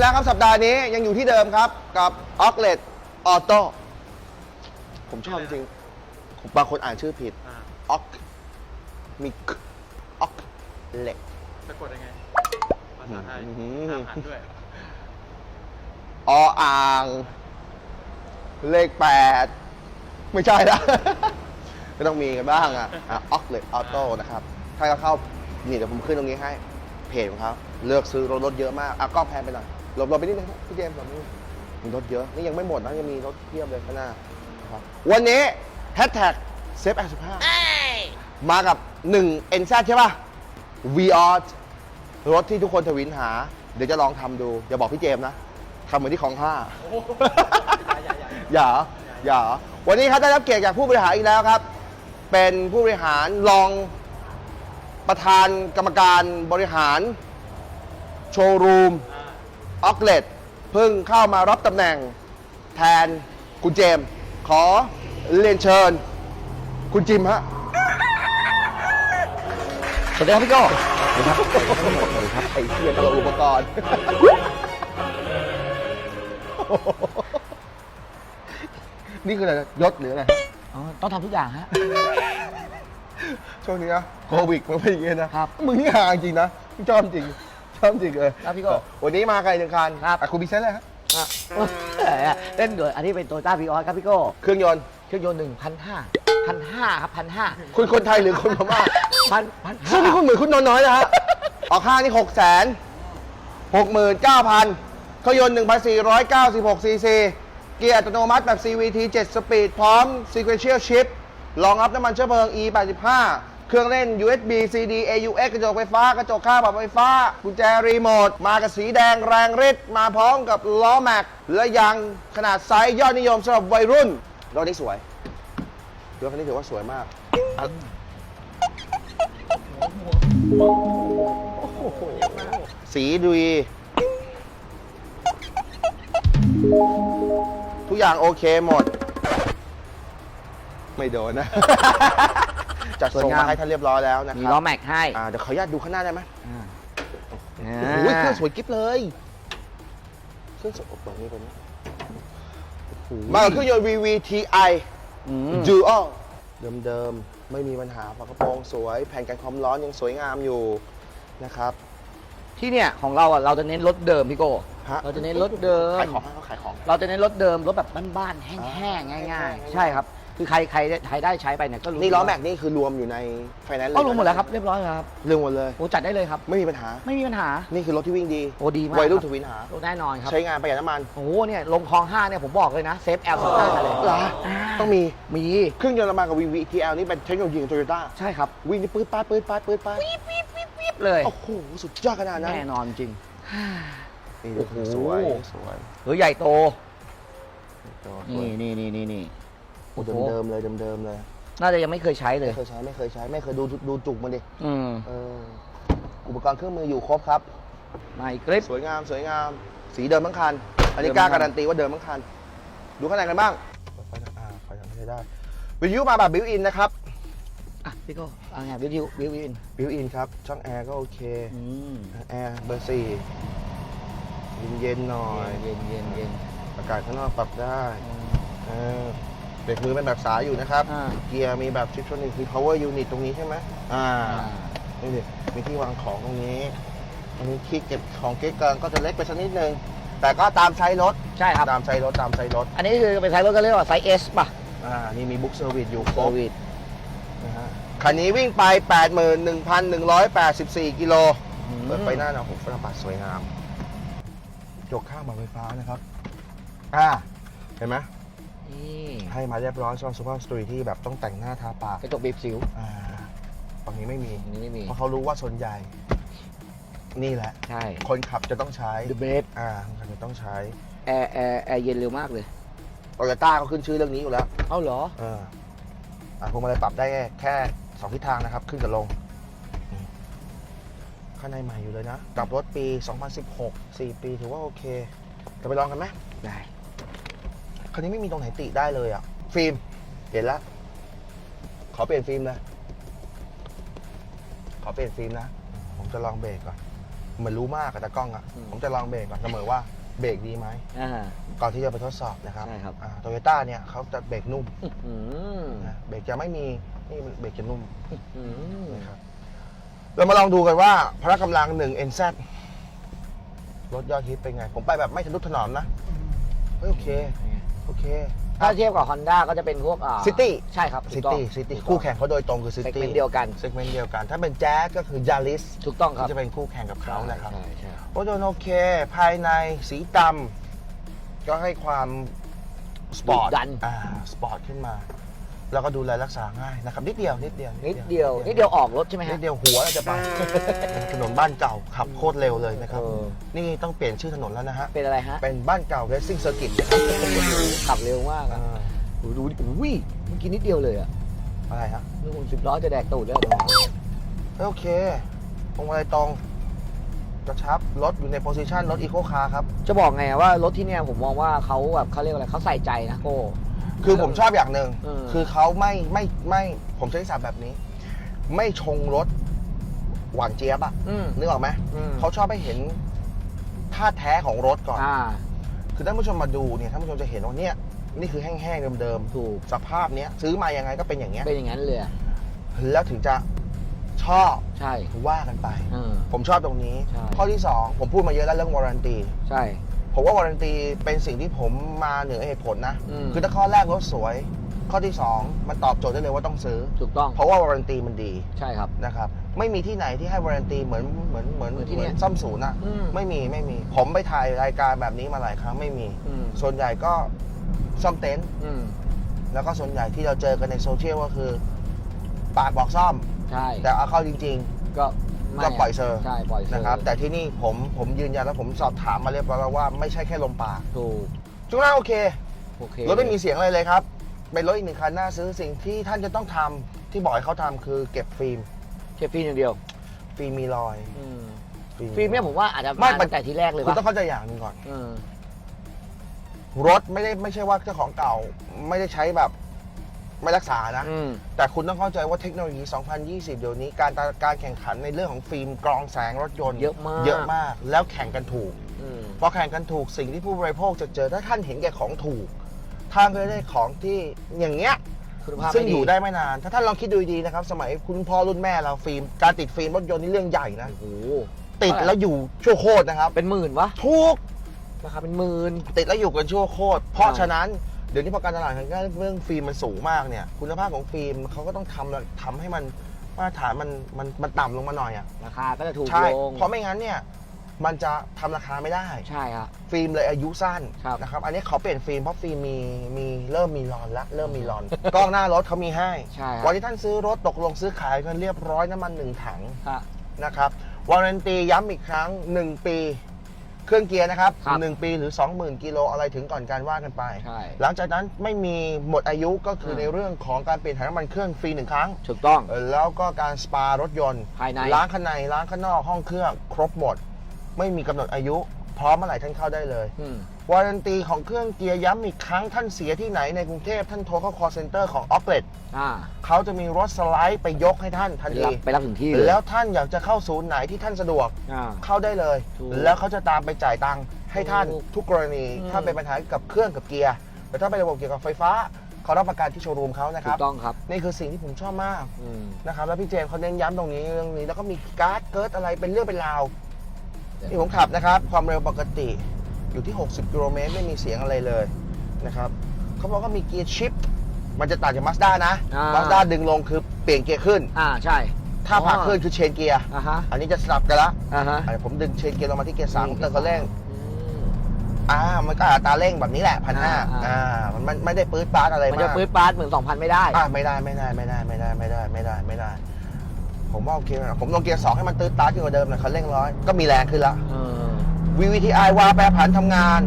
แล้วครับสัปดาห์นี้ยังอยู่ที่เดิมครับ กับออกเลตออโต้ผมชอบจริงบางคนอ่านชื่อผิดอ่าออกมีออกเลต สะกดยังไง ภาษาไทยอื้อหือห้ามอ่านด้วย ออ่าง เลขแปดไม่ใช่ละก็ต้องมีกันบ้างอะออกเลตออโต้นะครับถ้าเราเข้านี่เดี๋ยวผมขึ้นตรงนี้ให้ เพจของเขาเลือกซื้อรถรถเยอะมากอะกล้องแพนไปหน่อย หลบหลบไปนิดนึงครับพี่เจมส์หลบนิดนึงมีรถเยอะ นี่ยังไม่หมดนะยังมีรถเพียบเลยข้างหน้านะครับวันนี้แฮชแท็กเซฟแอสิบห้ามากับ1 n z ใช่ป่ะ v ีออรถที่ทุกคนทวินหา เดี๋ยวจะลองทำดู อย่าบอกพี่เจมส์นะทำเหมือนที่ของห้าอย่าอย่า วันนี้ครับได้รับเกียรติจากผู้บริหารอีกแล้วครับ เป็นผู้บริหารรองประธานกรรมการบริหาร โชว์รูม อ่าออกเลตเพิ่งเข้ามารับตำแหน่งแทนคุณเจมส์ขอเรียนเชิญ คุณจิมฮะ สวัสดีครับพี่โก้ครับไอ้เสียตลกอุปกรณ์ นี่คืออะไรยศหรืออะไร อ๋อต้องทำทุกอย่างฮะ ช่วงนี้นะโควิดมันเป็นอย่างงี้นะครับ มึงนี่ห่างจริงนะมึงชอบจริง ชอบจริงเลยครับพี่โก้วันนี้มาไกลหนึ่งคันครับ อะคุณพิเศษเลยฮะอะเล่นด้วยอันนี้เป็นโตต้าพีออสครับพี่โก้เครื่องยนต์ เครื่องยนต์หนึ่งพันห้าพันห้าครับพันห้าคุณคนไทยหรือคนพม่าพันพันซึ่งนี่คุณเหมือนคุณนอนน้อยนะฮะ ออกค่านี่หกแสนหกหมื่นเก้าพันเครื่องยนต์1,496ซีซี เกียร์อัตโนมัติแบบ CVT 7 สปีด พร้อม Sequential Shift รองรับน้ำมันเชื้อเพลิง E85 เครื่องเล่น USB CD AUX กระจกไฟฟ้า กระจกข้างปรับไฟฟ้า กุญแจรีโมท มากับสีแดงแรงฤทธิ์มาพร้อมกับล้อแม็ก และยางขนาดไซส์ยอดนิยมสำหรับวัยรุ่น รถนี้สวยรถคันนี้ถือว่าสวยมากอะสีดุยทุกอย่างโอเคหมด ไม่โดนนะ จัดส่งมาให้ท่านเรียบร้อยแล้วนะมีคล้รัอบแม็กให้อ่าเดี๋ยวขออนุญาตดูข้างหน้าได้ไหมอ่าโอ้โหเครื่องสวยกิ๊บเลยเครื่องสวยโอ้โหนี่เป็นมากับเครื่องยนต์ VVTi อืม Dual เดิมๆ ไม่มีปัญหาฝากระโปรงสวย แผ่นกันความร้อนยังสวยงามอยู่นะครับที่เนี่ยของเราอะเราจะเน้นรถเดิมพี่โก้ฮะเราจะเน้นรถเดิม ขายของให้เขาขายของ เราจะเน้นรถเดิมรถแบบบ้านๆแห้งๆง่ายแห้งๆๆใช่ครับ คือใครใครได้ใครได้ใช้ไปเนี่ยก็รู้นี่ล้อแม็กนี่คือรวมอยู่ในไฟแนนซ์เลยก็รู้หมดแล้วครับเรียบร้อยแล้วครับรวมหมดเลยโอ้จัดได้เลยครับไม่มีปัญหาไม่มีปัญหานี่คือรถที่วิ่งดีโอ้ดีมากวัยรุ่นคทบวินหาโอ้แน่นอนครับใช้งานประหยัดน้ำมันโอ้โหเนี่ยลงคลองห้าเนี่ยผมบอกเลยนะเซฟแอลสตาร์เลยเหรอต้องมีมีเครื่องยนต์ละมากับ VVTL นี่เป็นเทคโนโลยีของโตโยต้าใช่ครับวิ่งนี่ปื๊ดป้าดปื๊ดป้าดปื๊ดป้าดปิ๊บเลยโอ้โหสุดยอดขนาดนั้นแน่นอนจริงนี่โอ้โหสวยสวยหรือใหญ่โตสวยนี่นี่นี่ นี่นี่โอ้เดิมๆเลยเดิมๆเลยน่าจะยังไม่เคยใช้เลยไม่เคยใช้ไม่เคยใช้ ไม่เคยดูดูจุกมันดิอืมเอออุปกรณ์เครื่องมืออยู่ครบครับไม่กริป สวยงามสวยงาม สีเดิมทั้งคัน อันนี้เดิมกล้าทั้งคัน การันตีว่าเดิมทั้งคัน ดูข้างในกันบ้างไฟอ่าไฟทำใช้ได้วิทยุมาแบบบิวอินนะครับอะพี่โก้เอาไงวิววิววิวอินบิวอินครับ ช่องแอร์ก็โอเคอืมแอร์เบอร์สี่เย็นๆหน่อย เย็นเย็นเย็นอากาศข้างนอกปรับได้อืมเออเบ รกมือเป็นแบบสายอยู่นะครับ อ่า เกียร์มีแบบชิปชนิกมี power unit ตรงนี้ใช่ไหมอ่าอ่านี่ดิมีที่วางของตรงนี้ตรงนี้ที่เก็บของเก๊กเกินก็จะเล็กไปสักนิดนึง แต่ก็ตามไซส์รถใช่ครับ ตามไซส์รถตามไซส์รถอันนี้คือเป็นไซส์รถก็เรียกว่าไซส์ S ป่ะอ่านี่มีบุ๊กเซอร์วิสอยู่คโครบวิดนะฮะคันนี้วิ่งไป 81,184 กิโล เปิดไฟหน้าหนะผมฝรั่งปัดสวยงาม จกข้างแบบไฟฟ้านะครับ อ่า เห็นไหม นี่ให้มาเรียบร้อยสำหรับซูเปอร์สตรีที่แบบต้องแต่งหน้าทาปากกระจกบีบสิวอ่าฝั่งนี้ไม่มี อันนี้ไม่มีเพราะเขารู้ว่าส่วนใหญ่ นี่แหละ ใช่คนขับจะต้องใช้ The b a s อ่าคนขับจะต้องใช้แอร์แอร์แอร์เย็นเร็วมากเลยโตโยต้าเขาขึ้นชื่อเรื่องนี้อยู่แล้ว เอ้าเหรอ เอออ่าพวงมาลัยปรับได้แค่สองทิศทางนะครับ ขึ้นกับลงนี่ข้างในใหม่อยู่เลยนะกับรถปี 2016 4 ปีถือว่าโอเค จะไปลองกันไหมได้ คันนี้ไม่มีตรงไหนติได้เลยอะฟิล์มเปลี่ยนละ ขอเปลี่ยนฟิล์มเลยขอเปลี่ยนฟิล์มนะ ผมจะลองเบรกก่อนเหมันรู้มากอะแต่กล้องอะอืม ผมจะลองเบรกก่อนเสมอว่าเบรกดีไหม อ่า ก่อนที่จะไปทดสอบนะครับใช่ครับ โตโยต้าเนี่ยเขาจะเบรกนุ่มอืมนะเบรกจะไม่มีนี่มันเบรกจะนุ่มอืมนะครับ เรามาลองดูกันว่าพละกำลัง1 NZ รถยอดฮิตเป็นไง ผมไปแบบไม่ทะนุถนอมนะเฮ้ยโอเค โอเค ถ้าเทียบกับ Honda ก็จะเป็นพวกอ่า City ใช่ครับซิถูกต้องตี้ซิตี้ถูกต้อง คู่แข่งเขาโดยตรงคือซิตี้ Segment เดียวกัน เซกเมนต์เดียวกัน ถ้าเป็นแจ๊สก็คือยาริสถูกต้องครับ ที่จะเป็นคู่แข่งกับเขานะครับ ใช่ใช่รถยนต์โอเค ภายในสีดำก็ให้ความ สปอร์ตดุดัน อ่า สปอร์ตขึ้นมา แล้วก็ดูแลรักษาง่ายนะครับนิดเดียวนิดเดียวนิดเดียวนิดเดียวออกรถใช่ไหมนิฮะ ดเดียวหัวเราจะไปถนนบ้านเก่าขับโคตรเร็วเลยนะครับ เออ นี่ต้องเปลี่ยนชื่อถนนแล้วนะฮะ เป็นอะไรฮะ เป็นบ้านเก่า Racing Circuit นะครับขับเร็วมากอะอ่าดูดูดิอุ้ยเมื่อกี้นิดเดียวเลยอะอะไรฮะนึกว่าสิบล้อจะแดกตูดแล้วโอเค ตรงอะไรตรงกระชับรถอยู่ในโพซิชันรถอีโคคาร์ครับ จะบอกไงอะว่ารถที่เนี่ยผมมองว่าเขาแบบเขาเรียกว่าอะไรเขาใส่ใจนะโก้ คือผมชอบอย่างหนึ่งเออ คือเขาไม่ไม่ไม่ผมใช้ศัพท์แบบนี้ ไม่ชงรถหวานเจี๊ยบอะอืม นึกออกไหมอืม เขาชอบให้เห็นท่าแท้ของรถก่อน อ่า คือท่านผู้ชมมาดูเนี่ยท่านผู้ชมจะเห็นว่าเนี่ยนี่คือแห้งๆเดิมถูก ๆสภาพเนี้ยซื้อมายังไงก็เป็นอย่างเงี้ยเป็นอย่างนั้นเลยอะแล้วถึงจะชอบใช่ว่ากันไป เออ ผมชอบตรงนี้ ใช่ ข้อที่ 2 ผมพูดมาเยอะแล้วเรื่องวารันตี ใช่ ผมว่าวารันตีเป็นสิ่งที่ผมมาเหนือเหตุผลนะ อืม คือถ้าข้อแรกรถสวย ข้อที่ 2 มันตอบโจทย์ได้เลยว่าต้องซื้อ ถูกต้องเพราะว่าวารันตีมันดีใช่ครับ นะครับ ไม่มีที่ไหนที่ให้วารันตีเหมือนเหมือนเหมือนเหมือนที่เนี่ย ซ่อมศูนย์อะอืมไม่มีไม่มี ผมไปถ่ายรายการแบบนี้มาหลายครั้งไม่มี อืมส่วนใหญ่ก็ซ่อมเต็นท์อืมแล้วก็ส่วนใหญ่ที่เราเจอกันในโซเชียลก็คือ ปากบอกซ่อม ใช่แต่เอาเข้าจริง ก็ไม่ ก็ปล่อยเซอร์ใช่ปล่อยเซอๆนะครับ แต่ที่นี่ผมผมยืนยันแล้วผมสอบถามมาเรียบร้อยแล้วว่าไม่ใช่แค่ลมปากถูกช่วงหน้าโอเคโอเครถไม่มีเสียงอะไรเลยครับเป็นรถอีกหนึ่งคันน่าซื้อสิ่งที่ท่านจะต้องทำที่บอกให้เขาทำคือเก็บฟิล์มแค่ฟิล์มอย่างเดียว ฟิล์มมีรอยอืมฟิล์ฟิล์มเนี่ยผมว่าอาจจะไม่มามันตั้งแต่ทีแรกเลยคุณปะต้องเข้าใจอย่างหนึ่งก่อนเออรถไม่ได้ไม่ใช่ว่าเจ้าของเก่า ไม่ได้ใช้แบบ ไม่รักษานะ อืม แต่คุณต้องเข้าใจว่าเทคโนโลยี 2020 เดี๋ยวนี้การการแข่งขันในเรื่องของฟิล์มกรองแสงรถยนต์เยอะมาก เยอะมาก แล้วแข่งกันถูก อืม พอแข่งกันถูกสิ่งที่ผู้บริโภคจะเจอถ้าท่านเห็นแก่ของถูกท่านก็จะได้ของที่อย่างเงี้ยคุณภาพซึ่งไม่อยู่ได้ไม่นาน ถ้าท่านลองคิดดูดีๆนะครับ สมัยคุณพ่อรุ่นแม่เราฟิล์มการติดฟิล์มรถยนต์นี่เรื่องใหญ่นะ โอ้โหติดแล้วอยู่ชั่วโคตรนะครับเป็นหมื่นวะทุก ราคาเป็นหมื่น ติดแล้วอยู่กันชั่วโคตรเพราะอ่า ฉะนั้น เดี๋ยวนี้พอการตลาดทางด้านเรื่องฟิล์มมันสูงมากเนี่ย คุณภาพของฟิล์มเขาก็ต้องทำทำให้มันมาตรฐานมันมันมันต่ำลงมาหน่อยอะราคาก็จะถูกใช่ลงเพราะไม่งั้นเนี่ยมันจะทำราคาไม่ได้ใช่ครับฟิล์มเลยอายุสั้นครับนะครับอันนี้เขาเปลี่ยนฟิล์มเพราะฟิล์มมีมีเริ่มมีรอนละเริ่มมีรอน กล้องหน้ารถเขามีให้ใช่ครับวันที่ท่านซื้อรถตกลงซื้อขายกันเรียบร้อยน้ำมันหนึ่งถังค่ะนะครับวารันตีย้ำอีกครั้ง 1 ปี เครื่องเกียร์นะครับครับ1ปีหรือ 20,000กิโลอะไรถึงก่อนการว่ากันไป ใช่หลังจากนั้นไม่มีหมดอายุก็คือมในเรื่องของการเปลี่ยนถ่ายน้ำมันเครื่องฟรีหนึ่งครั้ง ถูกต้อง เออแล้วก็การสปารถยนต์ ภายใน ล้างข้างในล้างข้างนอกห้องเครื่องครบหมด ไม่มีกำหนดอายุ พร้อมเมื่อไหร่ท่านเข้าได้เลย อืม วารันตีของเครื่องเกียร์ย้ำอีกครั้งท่านเสียที่ไหนในกรุงเทพท่านโทรเข้า call center ของ o p l e t อ่าเขาจะมีรถสไลด์ไปยกให้ท่านทันไปทีรับไปรับถึงที่เลยแล้วท่านอยากจะเข้าศูนย์ไหนที่ท่านสะดวก อ่า เข้าได้เลย ถูกแล้วเขาจะตามไปจ่ายตังค์ให้ท่านถูกทุกกรณี อืม ถ้าเป็นปัญหากับเครื่องกับเกียร์แต่ถ้าเป็นระบบเกี่ยวกับไฟฟ้าเขารับประกันที่โชว์รูมเขานะคถูรับ กต้องครับ นี่คือสิ่งที่ผมชอบมากอืม นะครับ แล้วพี่เจมส์เขาเน้นย้ำตรงนี้เรื่องนี้ แล้วก็มีการ์ดเกิร์ดอะไรเป็นเรื่องเป็นราว นี่ผมขับนะครับ ความเร็วปกติอยู่ที่ 60 กิโลเมตรไม่มีเสียงอะไรเลยนะครับเขาบอกว่ามีเกียร์ชิป มันจะต่างจากมาสด้านะอ่ามาสด้าดึงลงคือเปลี่ยนเกียร์ขึ้น อ่าใช่ ถ้าผลักขึ้นคือเชนเกียร์ อ่าฮะ อันนี้จะสลับกันละอ่าฮะอะผมดึงเชนเกียร์ลงมาที่เกียร์สามนี่เติมคันเร่งอืมอ่า มันก็อัตราเร่งแบบนี้แหละพันห้าอ่าอ่ามันมันไม่ได้ปื๊ดปาร์ตอะไรมันมาจะกปื๊ดปาร์ตเหมือนสองพันไม่ได้ อ่าไม่ได้ไม่ได้ไม่ได้ไม่ได้ไม่ได้ไม่ได้ไม่ได้ ผมว่าโอเคนะผมลงเกียร์สองให้มันตื้ดปาร์ตขึ้นกว่าเดิมหน่อยคันเร่งร้อยก็มีแรงขึ้นละเออ VVTi วาล์วแปรผันทำงาน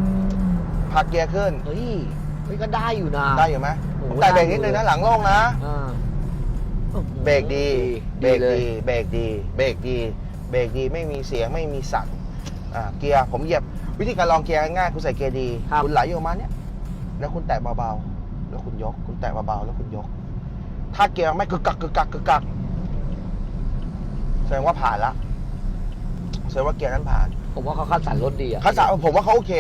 ผลักเกียร์ขึ้น เฮ้ยเฮ้ยก็ได้อยู่นะ ได้อยู่ไหมโอ้ผโหมแต่เบรกได้อยู่นิดนึงนะหลังโล่งนะ อ่าเบรกดี เบรกเลยดี เบรกดี เบรกดี เบรกดีไม่มีเสียงไม่มีสั่นอ่าเกียร์ผมเหยียบวิธีการลองเกียร์ง่ายๆคุณใส่เกียร์ดีครับ คุณไหลอยู่ประมาณเนี้ยแล้วคุณแตะเบาๆแล้วคุณยก คุณแตะเบาๆแล้วคุณยก ถ้าเกียร์ไม่กึกกักกึกกักกึกกักแส ดงว่าผ่านละแสดงว่าเกียร์นั้นผ่านผมว่าเขาคัดสรรรถดีอะ คัสสาผมว่าเขาโอเค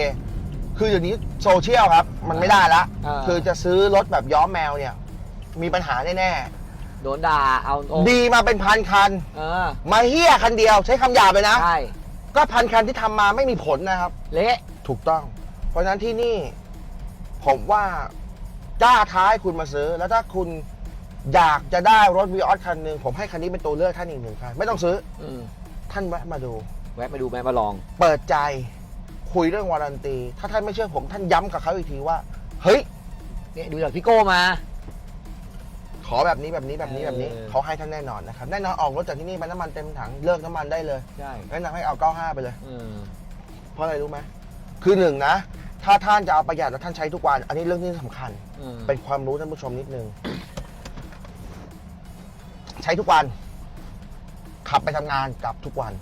คือเดี๋ยวนี้โซเชียลครับ มันไม่ได้ละ อ่า คือจะซื้อรถแบบย้อมแมวเนี่ย มีปัญหาแน่โดนด่าเอาตรงๆดีมาเป็นพันคัน เออมาเฮี้ยคันเดียวใช้คำหยาบไปนะ ใช่ก็พันคันที่ทำมาไม่มีผลนะครับ เละถูกต้อง เพราะฉะนั้นที่นี่ ผมว่ากล้าท้ายคุณมาซื้อ แล้วถ้าคุณ อยากจะได้รถวีออสคันหนึ่งผมให้คันนี้เป็นตัวเลือกท่านอีกหนึ่งคันไม่ต้องซื้ออืมท่านแวะมาดู แวะมาดูแวะมาลอง เปิดใจคุยเรื่องวารันตี ถ้าท่านไม่เชื่อผมท่านย้ำกับเขาอีกทีว่า เฮ้ย เนี่ยดูจากพี่โก้มา ขอแบบนี้แบบนี้แบบนี้แบบนี้เออ เขาให้ท่านแน่นอนนะครับแน่นอนออกรถจากที่นี่ไปน้ำมันเต็มถังเลิกน้ำมันได้เลยใช่แนะนำให้เอา 95 ไปเลย อืมเพราะอะไรรู้ไหมคือหนึ่งนะ ถ้าท่านจะเอาประหยัดแล้วท่านใช้ทุกวัน อันนี้เรื่องที่สำคัญ อืมเป็นความรู้ท่านผู้ชมนิดนึง ใช้ทุกวัน ขับไปทำงานกลับทุกวัน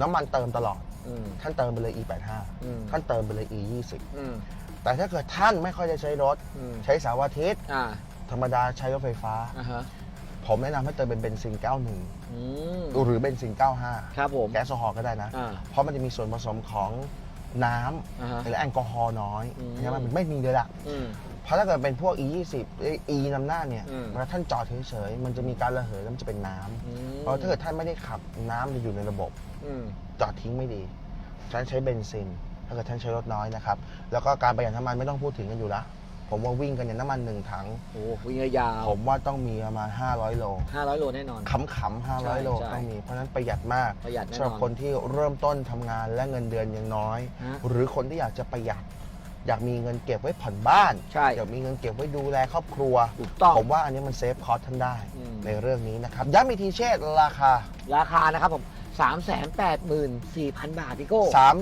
น้ำมันเติมตลอด อืม ท่านเติมไปเลย e85 อืมท่านเติมไปเลย e20 อืมแต่ถ้าเกิดท่านไม่ค่อยจะใช้รถ อืม ใช้เสาร์อาทิตย์อ่าธรรมดาใช้รถไฟฟ้า อ่าฮะผมแนะนำให้เติมเป็นเบนซิน 91 อืมหรือเบนซิน 95 ครับผม แก๊สโซฮอล์ก็ได้นะ อ่าเพราะมันจะมีส่วนผสมของน้อ่าฮะำและแอลกอฮอล์น้อยอืม ใช่ไหมมันไม่มีเลยล่ะ อืม เพราะถ้าเกิดเป็นพวก e20 เอ้ย e นำหน้าเนี่ยอืม เวลาท่านจอดเฉยๆมันจะมีการระเหยแล้วมันจะเป็นน้ำอืมเพราะถ้าเกิดท่านไม่ได้ขับน้ำจะอยู่ในระบบ อืม จอดทิ้งไม่ดีฉะนันใช้เบนซิน ถ้าเกิดท่านใช้รถน้อยนะครับ แล้วก็การประหยัดน้ำมันไม่ต้องพูดถึงกันอยู่แล้วผมว่าวิ่งกันเนี่ยน้ำมันหนึ่งถัง โอ้วิ่งยาวผมว่าต้องมีประมาณ 500 โลห้าร้อยโลแน่นอน ขำๆ500 โลใช่ต้องมี เพราะฉะนั้นประหยัดมากประหยัดแน่นอนสำหรับคนที่เริ่มต้นทำงานและเงินเดือนยังน้อย ฮะ หรือคนที่อยากจะประหยัด อยากมีเงินเก็บไว้ผ่อนบ้าน ใช่ อยากมีเงินเก็บไว้ดูแลครอบครัว ถูกต้อง ผมว่าอันนี้มันเซฟคอสท่านได้อืม ในเรื่องนี้นะครับ ย้ำอีกทีเชษราคา ราคานะครับผมสามแสนแปดหมื่นสี่พันบาทพี่โก้3 8 4 0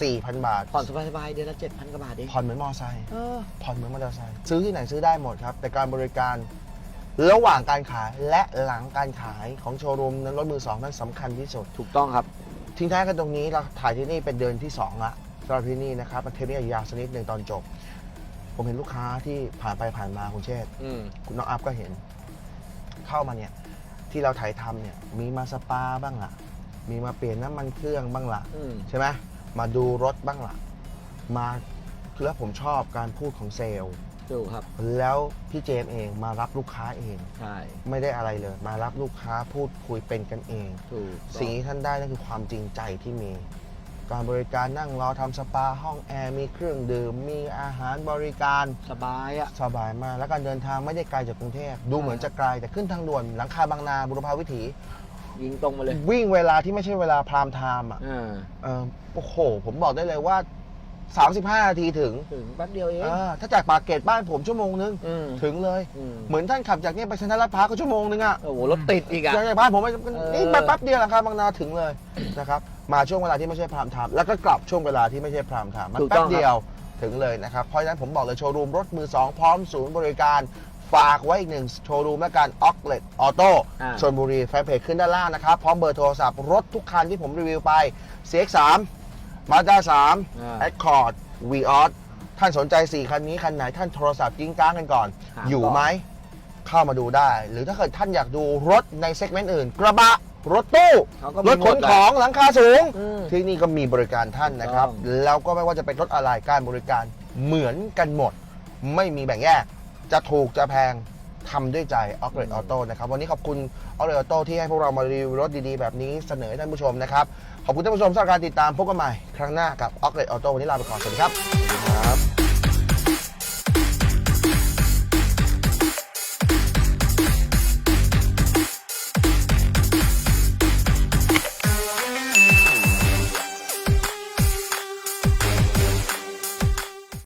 0 0 บาท ผ่อนสบายๆเดือนละเจ็ดพันกว่าบาทเองผ่อนเหมือนมอไซค์เออ ผ่อนเหมือนมอเตอร์ไซค์ซื้อที่ไหนซื้อได้หมดครับ แต่การบริการระหว่างการขายและหลังการขายของโชว์รูมนั้นรถมือสองนั้นสำคัญที่สุด ถูกต้องครับ ทิ้งท้ายกันตรงนี้เราถ่ายที่นี่เป็นเดือนที่ 2 ละ สำหรับที่นี่นะครับเทปนี้ยาวสักนิดหนึ่งตอนจบ ผมเห็นลูกค้าที่ผ่านไปผ่านมาคุณเชษฐ์อืม คุณน้องอัพก็เห็น เข้ามาเนี่ย ที่เราถ่ายทำเนี่ย มีมาสปาบ้างละมีมาเปลี่ยนน้ำมันเครื่องบ้างละอืม ใช่ไหมมาดูรถบ้างละมาคือแล้วผมชอบการพูดของเซลล์ ถูกครับ แล้วพี่เจมส์เองมารับลูกค้าเอง ใช่ ไม่ได้อะไรเลย มารับลูกค้าพูดคุยเป็นกันเอง ถูกสิ่งที่ท่านได้นั่นคือความจริงใจที่มี การบริการนั่งรอทำสปาห้องแอร์มีเครื่องดื่ม มีอาหารบริการสบายอะสบายมาก และการเดินทางไม่ได้ไกลจากกรุงเทพดูเหมือนจะไกลแต่ขึ้นทางด่วนหลังคาบางนาบุรพาวิถี ยิงตรงมาเลยวิ่งเวลาที่ไม่ใช่เวลาพรามไทม์อะ อ่า เออโอ้โห ผมบอกได้เลยว่า 35นาทีถึงถึงแป๊บเดียวเองเออถ้าจากปากเกร็ดบ้านผมชั่วโมงนึง อืมถึงเลย อืมเหมือนท่านขับจากเนี่ยไปเซ็นทรัลลาดพร้าวก็ชั่วโมงนึงอะโอ้โหรถติดอีกอะ จากบ้านผมไปเออนี่แป๊บเดียวหลังคาบางนาถึงเลย นะครับ มาช่วงเวลาที่ไม่ใช่พรามไทม์แล้วก็กลับช่วงเวลาที่ไม่ใช่พรามไทม์มันถูกแป๊ต้อบงครับ เดียวถึงเลยนะครับ เพราะฉะนั้นผมบอกเลยโชว์รูมรถมือ2พร้อมศูนย์บริการฝากไว้อีกหนึ่งโชว์รูมและการออกเลตออโต้อ่า ชนบุรีแฟนเพจขึ้นด้านล่างนะครับ พร้อมเบอร์โทรศัพท์รถทุกคันที่ผมรีวิวไป CX3 Mazda 3 Accord Vios ท่านสนใจ 4 คันนี้ คันไหนท่านโทรศัพท์กิ้งก้างกันก่อน หาอยู่ก่อน ไหม เข้ามาดูได้ หรือถ้าเกิดท่านอยากดูรถในเซกเมนต์อื่น กระบะ รถตู้ เขาก็รมีถหมขดนแหละของหลังคาสูง อืมที่นี่ก็มีบริการท่านนะครับ ถูกต้อง แล้วก็ไม่ว่าจะเป็นรถอะไรการบริการเหมือนกันหมด ไม่มีแบ่งแยก จะถูกจะแพงทำด้วยใจออ g เ a ร e ออโต้นะครับ วันนี้ขอบคุณออ g เ a ร e ออโต้ที่ให้พวกเรามารีวิวรถดีๆ แบบนี้เสนอให้ท่านผู้ชมนะครับ ขอบคุณท่านผู้ชมสำหรับการติดตามพบกันใหม่ครั้งหน้ากับออ g เลตออโต้วันนี้ลาไปก่อนสวัสดีครับ